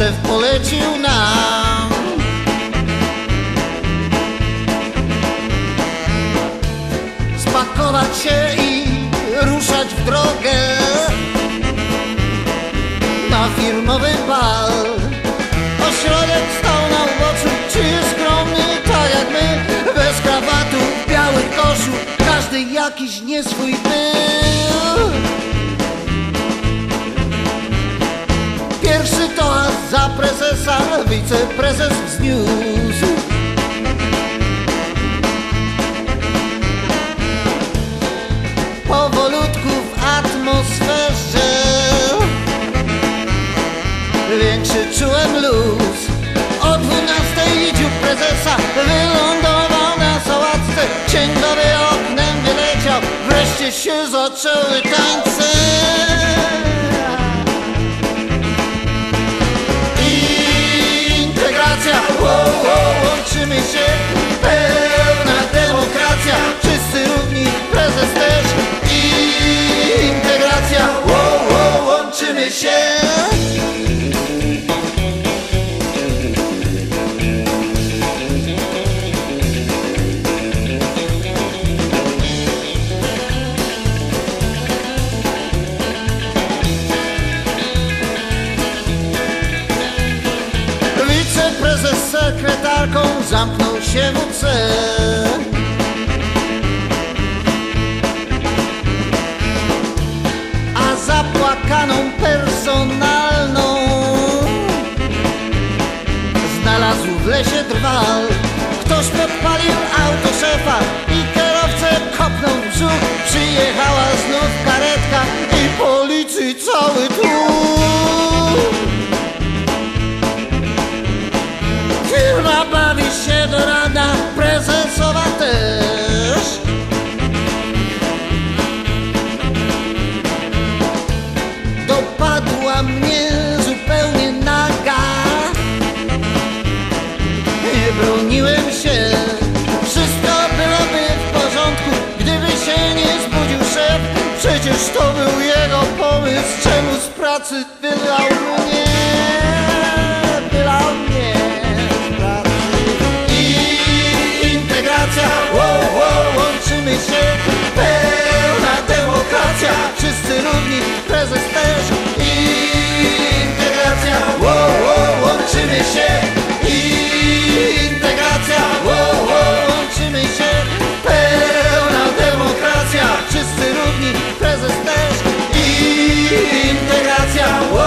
szef polecił nam. Spakować się i ruszać w drogę. Na firmowy bal Ośrodek stał na uboczu, czy jest skromny, tak jak my Bez krawatu, w białych koszu, każdy jakiś nie swój był Pierwszy toast za prezesa, wiceprezes wzniósł Powolutku w atmosferze. Większy czułem luz. O dwunastej dziób prezesa Wylądował na sałatce. Księgowy oknem wyleciał. Wreszcie się zaczęły tańce się Wiceprezes sekretarką zamknął się w C. A personalną. Znalazł w lesie drwal. Ktoś podpalił auto szefa I kierowcę kopnął w brzuch. Przyjechała się, wszystko byłoby w porządku, gdyby się nie zbudził szef. Przecież to był jego pomysł, czemu z pracy